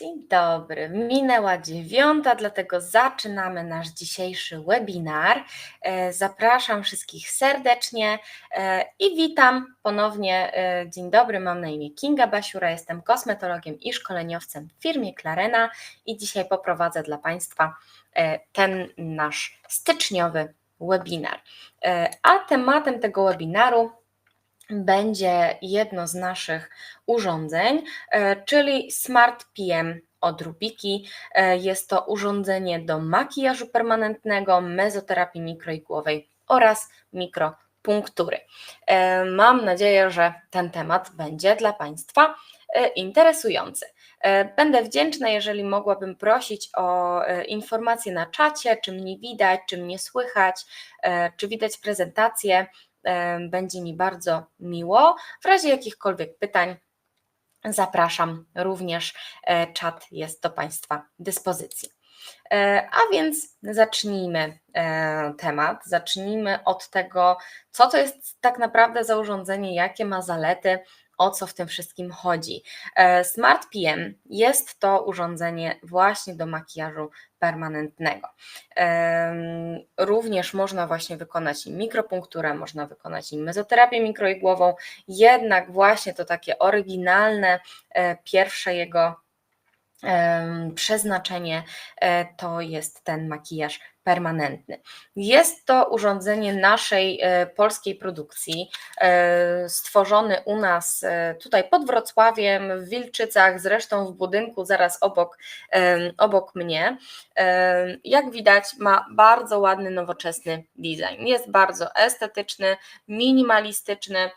Dzień dobry. Minęła dziewiąta, dlatego zaczynamy nasz dzisiejszy webinar. E, zapraszam wszystkich serdecznie e, i witam ponownie. E, dzień dobry, mam na imię Kinga Basiura, jestem kosmetologiem i szkoleniowcem w firmie Clarena i dzisiaj poprowadzę dla Państwa ten nasz styczniowy webinar. A tematem tego webinaru będzie jedno z naszych urządzeń, e, czyli Smart PM od Rubiki. E, jest to urządzenie do makijażu permanentnego, mezoterapii mikroigłowej oraz mikropunktury. E, mam nadzieję, że ten temat będzie dla Państwa interesujący. Będę wdzięczna, jeżeli mogłabym prosić o informacje na czacie, czy mnie widać, czy mnie słychać, czy widać prezentację będzie mi bardzo miło. W razie jakichkolwiek pytań zapraszam również. E, czat jest do Państwa dyspozycji. E, a więc zacznijmy e, temat. Zacznijmy od tego, co to jest tak naprawdę za urządzenie, jakie ma zalety, o co w tym wszystkim chodzi. E, Smart PM jest to urządzenie właśnie do makijażu permanentnego. Również można właśnie wykonać im mikropunkturę, można wykonać im mezoterapię mikroigłową, jednak właśnie to takie oryginalne, e, pierwsze jego przeznaczenie e, to jest ten makijaż permanentny. Jest to urządzenie naszej e, polskiej produkcji, e, stworzony u nas tutaj pod Wrocławiem, w Wilczycach, zresztą w budynku zaraz obok, obok mnie. Jak widać, ma bardzo ładny, nowoczesny design. Jest bardzo estetyczny, minimalistyczny,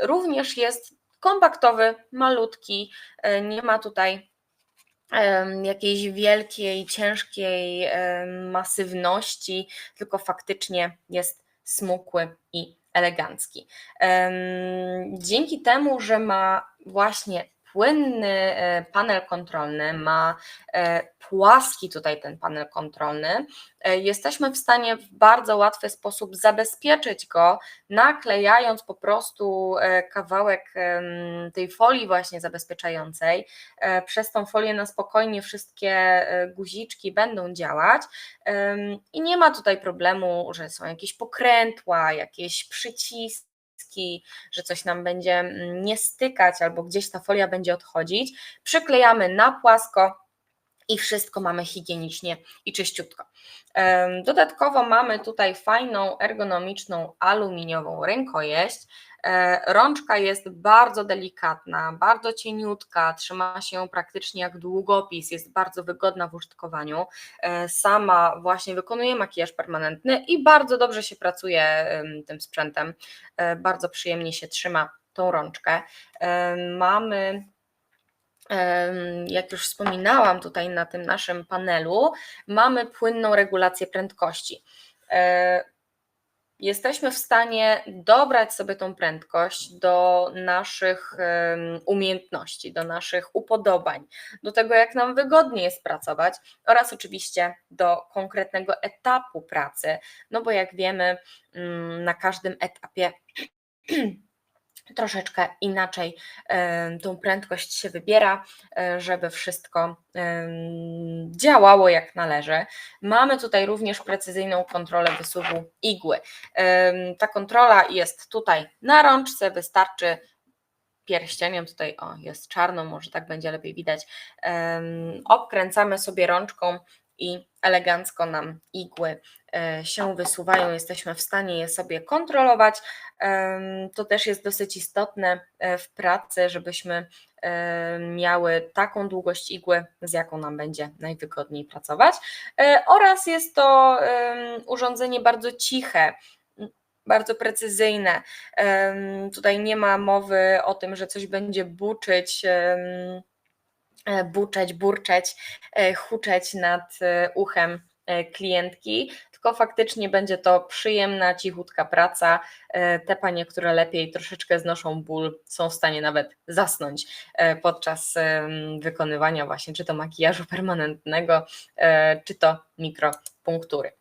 również jest kompaktowy, malutki, nie ma tutaj jakiejś wielkiej, ciężkiej masywności, tylko faktycznie jest smukły i elegancki. Dzięki temu, że ma właśnie płynny e, panel kontrolny, ma e, płaski tutaj ten panel kontrolny, e, jesteśmy w stanie w bardzo łatwy sposób zabezpieczyć go, naklejając po prostu kawałek tej folii właśnie zabezpieczającej. Przez tą folię na spokojnie wszystkie guziczki będą działać. I nie ma tutaj problemu, że są jakieś pokrętła, jakieś przyciski, że coś nam będzie mm, nie stykać albo gdzieś ta folia będzie odchodzić, przyklejamy na płasko i wszystko mamy higienicznie i czyściutko. Dodatkowo mamy tutaj fajną, ergonomiczną, aluminiową rękojeść. E, rączka jest bardzo delikatna, bardzo cieniutka, trzyma się praktycznie jak długopis, jest bardzo wygodna w użytkowaniu. E, sama właśnie wykonuje makijaż permanentny i bardzo dobrze się pracuje tym sprzętem. E, bardzo przyjemnie się trzyma tą rączkę. Mamy jak już wspominałam tutaj na tym naszym panelu, mamy płynną regulację prędkości. E, jesteśmy w stanie dobrać sobie tą prędkość do naszych umiejętności, do naszych upodobań, do tego, jak nam wygodnie jest pracować oraz oczywiście do konkretnego etapu pracy, no bo jak wiemy, mm, na każdym etapie troszeczkę inaczej tą prędkość się wybiera, e, żeby wszystko działało jak należy. Mamy tutaj również precyzyjną kontrolę wysuwu igły. Ta kontrola jest tutaj na rączce, wystarczy pierścieniem, tutaj o, jest czarno, może tak będzie lepiej widać, obkręcamy sobie rączką i elegancko nam igły się wysuwają, jesteśmy w stanie je sobie kontrolować. To też jest dosyć istotne e, w pracy, żebyśmy e, miały taką długość igły, z jaką nam będzie najwygodniej pracować. Oraz jest to urządzenie bardzo ciche, bardzo precyzyjne. Tutaj nie ma mowy o tym, że coś będzie buczyć E, buczeć, burczeć, e, huczeć nad e, uchem klientki, tylko faktycznie będzie to przyjemna, cichutka praca. Te panie, które lepiej troszeczkę znoszą ból, są w stanie nawet zasnąć podczas wykonywania właśnie czy to makijażu permanentnego, czy to mikropunktury.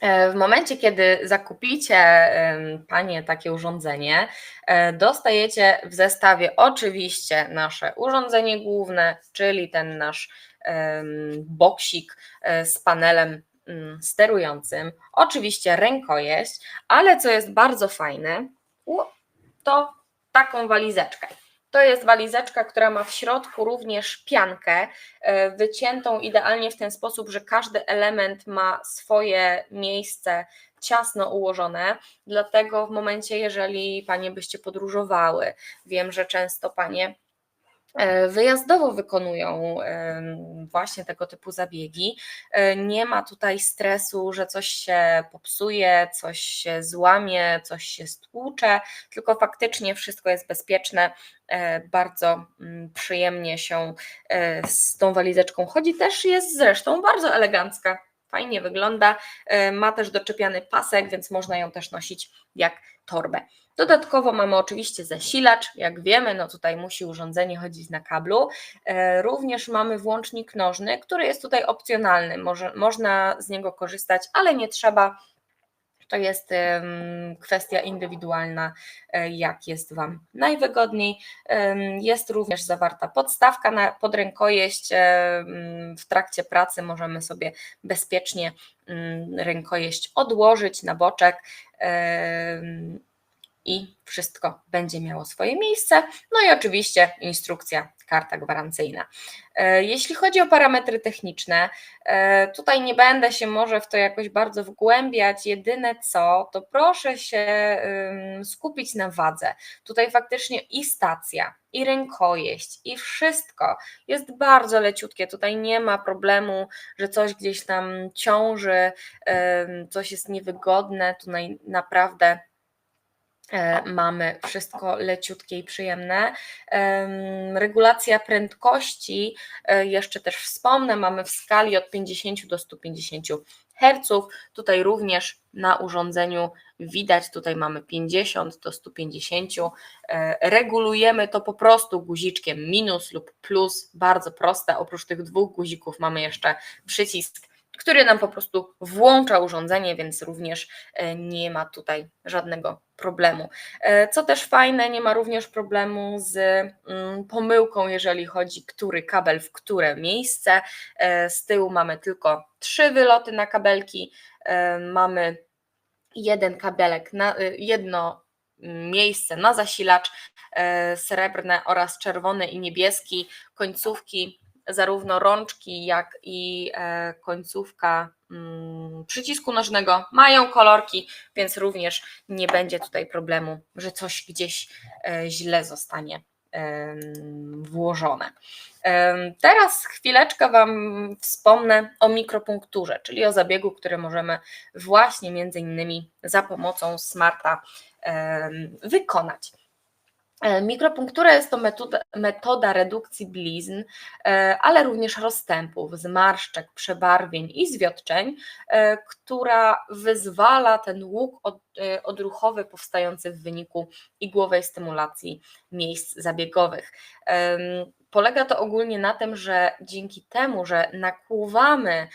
E, w momencie, kiedy zakupicie Panie takie urządzenie, e, dostajecie w zestawie oczywiście nasze urządzenie główne, czyli ten nasz boksik e, z panelem sterującym, oczywiście rękojeść, ale co jest bardzo fajne, to taką walizeczkę. To jest walizeczka, która ma w środku również piankę, e, wyciętą idealnie w ten sposób, że każdy element ma swoje miejsce ciasno ułożone, dlatego w momencie, jeżeli Panie byście podróżowały, wiem, że często Panie wyjazdowo wykonują właśnie tego typu zabiegi. E, nie ma tutaj stresu, że coś się popsuje, coś się złamie, coś się stłucze, tylko faktycznie wszystko jest bezpieczne. E, bardzo mm, przyjemnie się z tą walizeczką chodzi. Też jest zresztą bardzo elegancka fajnie wygląda. Ma też doczepiany pasek, więc można ją też nosić jak torbę. Dodatkowo mamy oczywiście zasilacz, jak wiemy, no tutaj musi urządzenie chodzić na kablu. E, również mamy włącznik nożny, który jest tutaj opcjonalny, Może, można z niego korzystać, ale nie trzeba. To jest kwestia indywidualna, e, jak jest Wam najwygodniej. Jest również zawarta podstawka na podrękojeść. W trakcie pracy możemy sobie bezpiecznie mm, rękojeść odłożyć na boczek i wszystko będzie miało swoje miejsce. No i oczywiście instrukcja, karta gwarancyjna. E, jeśli chodzi o parametry techniczne, e, tutaj nie będę się może w to jakoś bardzo wgłębiać. Jedyne co, to proszę się skupić na wadze. Tutaj faktycznie i stacja, i rękojeść, i wszystko jest bardzo leciutkie. Tutaj nie ma problemu, że coś gdzieś tam ciąży, coś jest niewygodne. Tutaj naprawdę mamy wszystko leciutkie i przyjemne. Regulacja prędkości, e, jeszcze też wspomnę, mamy w skali od 50 do 150 Hz. Tutaj również na urządzeniu widać, tutaj mamy 50 do 150. E, regulujemy to po prostu guziczkiem minus lub plus, bardzo proste. Oprócz tych dwóch guzików mamy jeszcze przycisk który nam po prostu włącza urządzenie, więc również e, nie ma tutaj żadnego problemu. E, co też fajne, nie ma również problemu z mm, pomyłką, jeżeli chodzi, który kabel w które miejsce. E, z tyłu mamy tylko trzy wyloty na kabelki, mamy jeden kabelek, na, jedno miejsce na zasilacz srebrne oraz czerwony i niebieski, końcówki zarówno rączki, jak i e, końcówka mm, przycisku nożnego mają kolorki, więc również nie będzie tutaj problemu, że coś gdzieś e, źle zostanie włożone. Teraz chwileczkę Wam wspomnę o mikropunkturze, czyli o zabiegu, który możemy właśnie między innymi za pomocą smarta wykonać. E, mikropunktura jest to metoda, metoda, redukcji blizn, e, ale również rozstępów, zmarszczek, przebarwień i zwiotczeń, e, która wyzwala ten łuk odruchowy powstający w wyniku igłowej stymulacji miejsc zabiegowych. Polega to ogólnie na tym, że dzięki temu, że nakłuwamy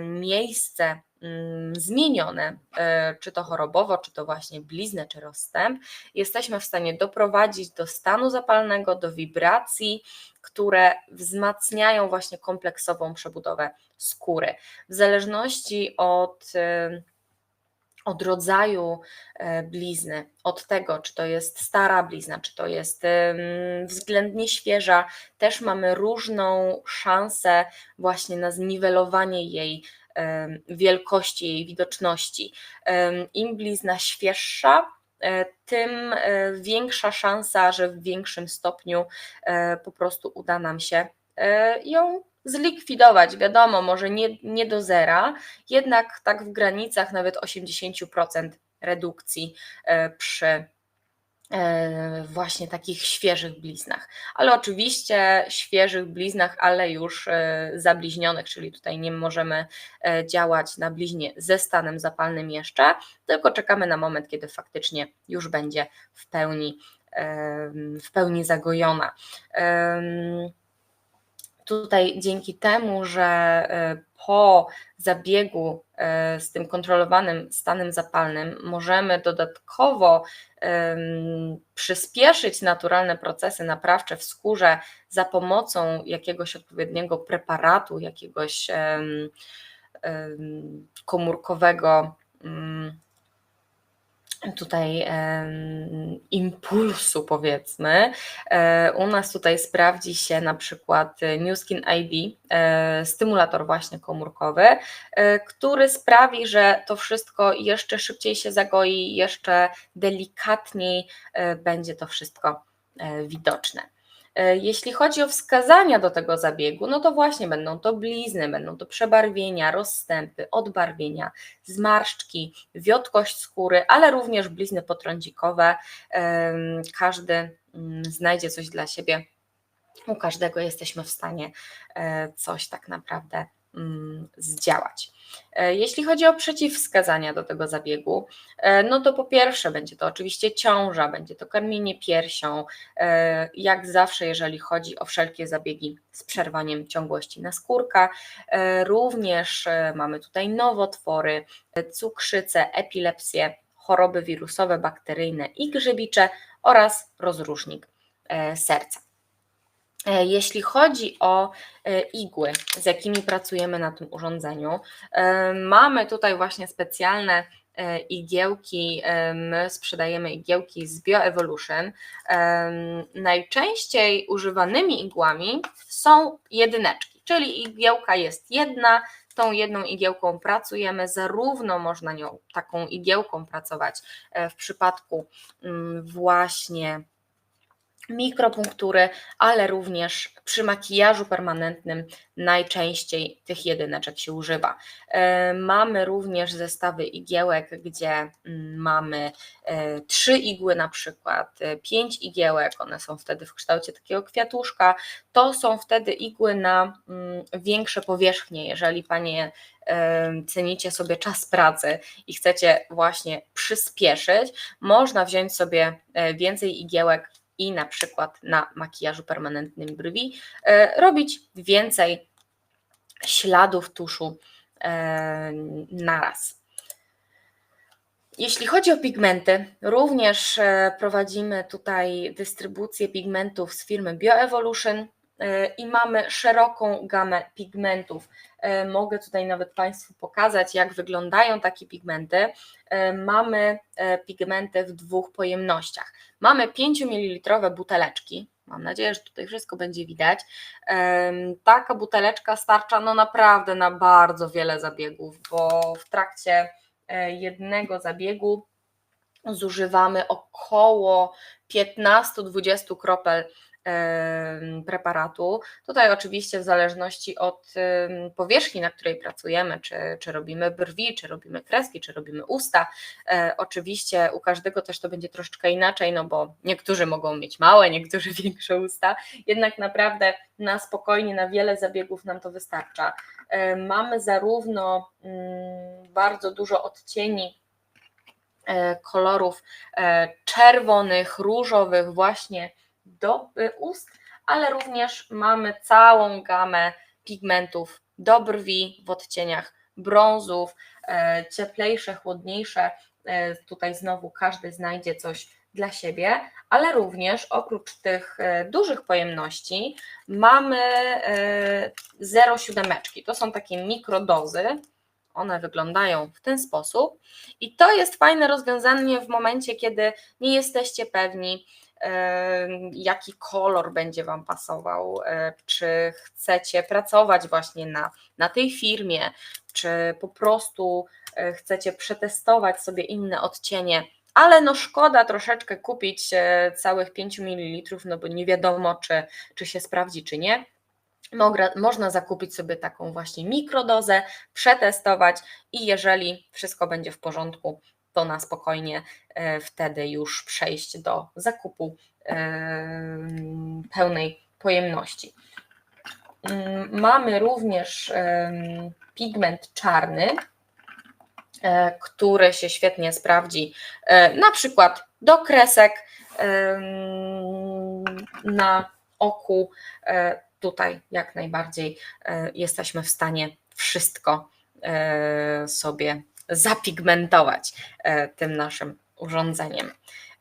miejsce Mm, zmienione, e, czy to chorobowo, czy to właśnie bliznę, czy rozstęp, jesteśmy w stanie doprowadzić do stanu zapalnego, do wibracji, które wzmacniają właśnie kompleksową przebudowę skóry. W zależności od e, od rodzaju e, blizny, od tego, czy to jest stara blizna, czy to jest względnie świeża, też mamy różną szansę właśnie na zniwelowanie jej wielkości jej widoczności. Im blizna świeższa, e, tym e, większa szansa, że w większym stopniu po prostu uda nam się ją zlikwidować. Wiadomo, może nie, nie do zera, jednak tak w granicach nawet 80% redukcji przy E, właśnie takich świeżych bliznach. Ale oczywiście świeżych bliznach, ale już e, zabliźnionych, czyli tutaj nie możemy e, działać na bliźnie ze stanem zapalnym jeszcze, tylko czekamy na moment, kiedy faktycznie już będzie w pełni, w pełni zagojona. Tutaj dzięki temu, że e, po zabiegu e, z tym kontrolowanym stanem zapalnym możemy dodatkowo przyspieszyć naturalne procesy naprawcze w skórze za pomocą jakiegoś odpowiedniego preparatu, jakiegoś komórkowego mm, tutaj em, impulsu, powiedzmy. E, u nas tutaj sprawdzi się na przykład New Skin ID, e, stymulator właśnie komórkowy, e, który sprawi, że to wszystko jeszcze szybciej się zagoi, jeszcze delikatniej e, będzie to wszystko e, widoczne. E, Jeśli chodzi o wskazania do tego zabiegu, no to właśnie będą to blizny, będą to przebarwienia, rozstępy, odbarwienia, zmarszczki, wiotkość skóry, ale również blizny potrądzikowe. Em, Każdy mm, znajdzie coś dla siebie. U każdego jesteśmy w stanie e, coś tak naprawdę zdziałać. E, Jeśli chodzi o przeciwwskazania do tego zabiegu, e, no to po pierwsze będzie to oczywiście ciąża, będzie to karmienie piersią, e, jak zawsze, jeżeli chodzi o wszelkie zabiegi z przerwaniem ciągłości naskórka. Również mamy tutaj nowotwory, cukrzycę, epilepsję, choroby wirusowe, bakteryjne i grzybicze oraz rozrusznik serca. E, Jeśli chodzi o e, igły, z jakimi pracujemy na tym urządzeniu, e, mamy tutaj właśnie specjalne igiełki. My sprzedajemy igiełki z BioEvolution. Najczęściej używanymi igłami są jedyneczki, czyli igiełka jest jedna. Tą jedną igiełką pracujemy, zarówno można nią taką igiełką pracować w przypadku mm, właśnie mikropunktury, ale również przy makijażu permanentnym najczęściej tych jedyneczek się używa. E, Mamy również zestawy igiełek, gdzie mm, mamy e, trzy igły na przykład, e, pięć igiełek, one są wtedy w kształcie takiego kwiatuszka. To są wtedy igły na mm, większe powierzchnie, jeżeli Panie cenicie sobie czas pracy i chcecie właśnie przyspieszyć, można wziąć sobie więcej igiełek i na przykład na makijażu permanentnym brwi e, robić więcej śladów tuszu e, naraz. Jeśli chodzi o pigmenty, również e, prowadzimy tutaj dystrybucję pigmentów z firmy BioEvolution i mamy szeroką gamę pigmentów. E, Mogę tutaj nawet Państwu pokazać, jak wyglądają takie pigmenty. E, Mamy e, pigmenty w dwóch pojemnościach. Mamy 5 ml buteleczki. Mam nadzieję, że tutaj wszystko będzie widać. Taka buteleczka starcza no naprawdę na bardzo wiele zabiegów, bo w trakcie e, jednego zabiegu zużywamy około 15-20 kropel preparatu. Tutaj oczywiście w zależności od powierzchni, na której pracujemy, czy, czy robimy brwi, czy robimy kreski, czy robimy usta, e, oczywiście u każdego też to będzie troszeczkę inaczej, no bo niektórzy mogą mieć małe, niektórzy większe usta, jednak naprawdę na spokojnie, na wiele zabiegów nam to wystarcza. E, Mamy zarówno mm, bardzo dużo odcieni e, kolorów czerwonych, różowych właśnie do e, ust, ale również mamy całą gamę pigmentów do brwi w odcieniach brązów, e, cieplejsze, chłodniejsze. E, Tutaj znowu każdy znajdzie coś dla siebie, ale również oprócz tych e, dużych pojemności mamy e, 0,7. To są takie mikrodozy. One wyglądają w ten sposób. I to jest fajne rozwiązanie w momencie, kiedy nie jesteście pewni, jaki kolor będzie Wam pasował, czy chcecie pracować właśnie na, na tej firmie, czy po prostu e, chcecie przetestować sobie inne odcienie, ale no szkoda troszeczkę kupić e, całych 5 ml, no bo nie wiadomo, czy, czy się sprawdzi, czy nie. Można zakupić sobie taką właśnie mikrodozę, przetestować i jeżeli wszystko będzie w porządku, to na spokojnie e, wtedy już przejść do zakupu em, pełnej pojemności. Mm, Mamy również em, pigment czarny, e, który się świetnie sprawdzi e, na przykład do kresek na oku. E, tutaj jak najbardziej e, jesteśmy w stanie wszystko e, sobie zapigmentować e, tym naszym urządzeniem.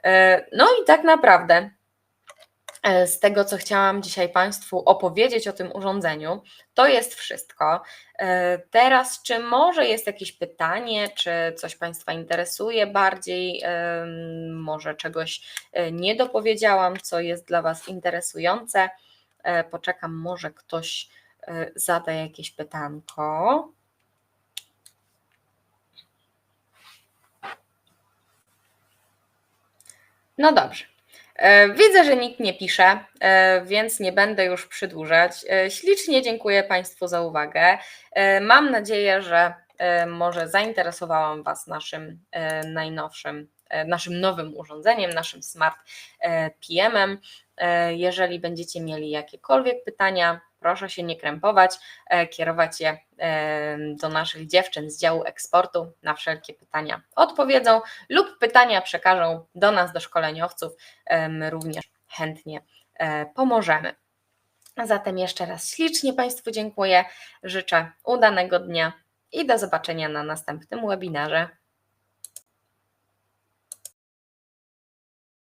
E, No i tak naprawdę e, z tego, co chciałam dzisiaj Państwu opowiedzieć o tym urządzeniu, to jest wszystko. Teraz, czy może jest jakieś pytanie, czy coś Państwa interesuje bardziej, może czegoś nie dopowiedziałam, co jest dla Was interesujące? Poczekam, może ktoś zada jakieś pytanko. No dobrze. E, Widzę, że nikt nie pisze, e, więc nie będę już przedłużać. E, Ślicznie dziękuję Państwu za uwagę. Mam nadzieję, że może zainteresowałam Was naszym najnowszym, naszym nowym urządzeniem, naszym Smart PM-em. Jeżeli będziecie mieli jakiekolwiek pytania, proszę się nie krępować, e, kierować je e, do naszych dziewczyn z działu eksportu. Na wszelkie pytania odpowiedzą lub pytania przekażą do nas, do szkoleniowców. E, My również chętnie pomożemy. Zatem jeszcze raz ślicznie Państwu dziękuję, życzę udanego dnia i do zobaczenia na następnym webinarze.